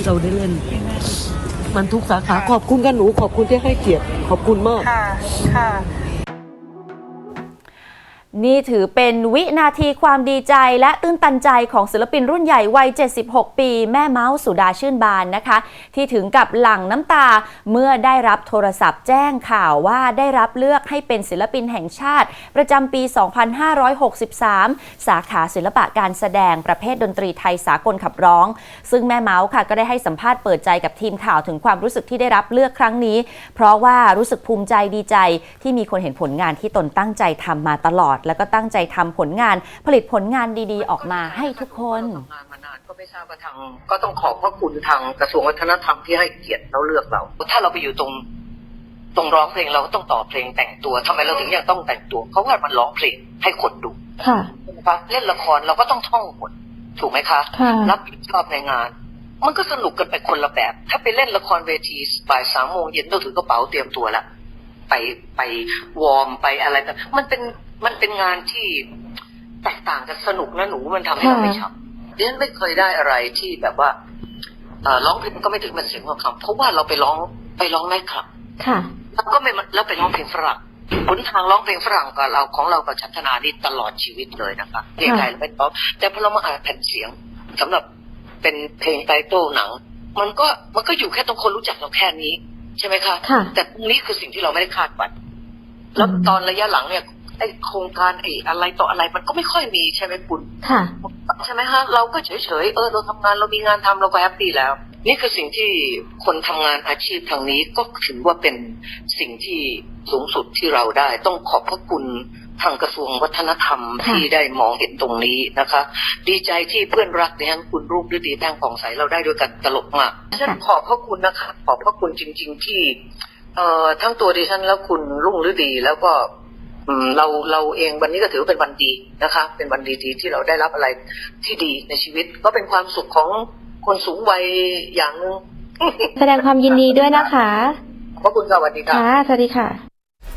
ที่เราได้เล่น มันทุกสาขาขอบคุณกันหนูขอบคุณที่ให้เกียรติขอบคุณมาก ค่ะ ค่ะ นี่ถือเป็นวินาทีความดีใจและตื้นตันใจของศิลปินรุ่นใหญ่วัย 76 ปี แม่เมาส์สุดาชื่นบานนะคะ ที่ถึงกับหลั่งน้ำตาเมื่อได้รับโทรศัพท์แจ้งข่าวว่าได้รับเลือกให้เป็นศิลปินแห่งชาติ ประจำปี 2563 สาขาศิลปะการแสดงประเภทดนตรีไทยสากลขับร้อง ซึ่งแม่เมาส์ค่ะก็ได้ให้สัมภาษณ์เปิดใจกับทีมข่าวถึงความรู้สึกที่ได้รับเลือกครั้งนี้ เพราะว่ารู้สึกภูมิใจดีใจที่มีคนเห็นผลงานที่ตนตั้งใจทำมาตลอดแล้วก็ตั้งใจทำผลงาน ผลิตผลงานดีๆ ออกมาให้ทุกคน ทำงานมานานก็ไม่ทราบว่าทางก็ต้องขอบพระคุณทางกระทรวงวัฒนธรรมที่ให้เกียรติเราเลือกเรา ถ้าเราไปอยู่ตรงตรงร้องเพลงเราก็ต้องต่อเพลงแต่งตัวทำไมเราถึงยังต้องแต่งตัวเพราะว่ามันร้องเพลงให้คนดูค่ะ ใช่ไหมคะเล่นละครเราก็ต้องท่องบทถูกไหมคะ ค่ะ รับผิดชอบในงาน มันก็สนุกกันไปคนละแบบ ถ้าไปเล่นละครเวทีบ่ายสามโมงเย็นต้องถือกระเป๋าเตรียมตัวละไปไปวอร์มไปอะไรกันมันเป็น มันเป็นงานที่แตกต่างกันสนุกนะหนูมันทำให้เราไม่ชอบดิฉันไม่เคยได้อะไรที่แบบว่าเอ่อร้องเพลงก็ไม่ถึงมันเสียงหัวคำเพราะว่าเราไปร้องไปร้องไนท์คลับค่ะแล้วก็ไม่มาแล้วไปร้องเพลงฝรั่งหนทางร้องเพลงฝรั่งกับเราของเรากับชัฒนานี่ตลอดชีวิตเลยนะคะเพลงไทยเราไม่ร้องแต่พอเรามาอ่านแผ่นเสียงสำหรับเป็นเพลงไตเติ้ลหนัง มันก็มันก็อยู่แค่ตรงคนรู้จักเราแค่นี้ ใช่ไหมคะค่ะแต่ตรงนี้คือสิ่งที่เราไม่ได้คาดฝันแล้วตอนระยะหลังเนี่ย ไอโครงการไออะไรต่ออะไรมันก็ไม่ค่อยมีใช่ไหมคุณค่ะใช่ไหมฮะเราก็เฉยๆเออเราทำงานเรามีงานทำเราก็แฮปปี้แล้ว นี่คือสิ่งที่คนทำงานอาชีพทางนี้ก็ถือว่าเป็นสิ่งที่สูงสุดที่เราได้ ต้องขอบพระคุณทางกระทรวงวัฒนธรรมค่ะที่ได้มองเห็นตรงนี้นะคะ ดีใจที่เพื่อนรักดิฉันคุณรุ่งฤดีแท่งผ่องใสเราได้ด้วยกันตลกมากดิฉันขอบพระคุณนะคะ ขอบพระคุณจริง ๆ ที่ เอ่อทั้งตัวดิฉันแล้วคุณรุ่งฤดีแล้วก็อืม เราเราเองวันนี้ก็ถือว่าเป็นวันดีนะคะ เป็นวันดีๆที่เราได้รับอะไรที่ดีในชีวิต ก็เป็นความสุขของคนสูงวัยอย่างหนึ่งแสดงความยินดีด้วยนะคะขอบคุณค่ะสวัสดีค่ะ ค่ะ สวัสดีค่ะ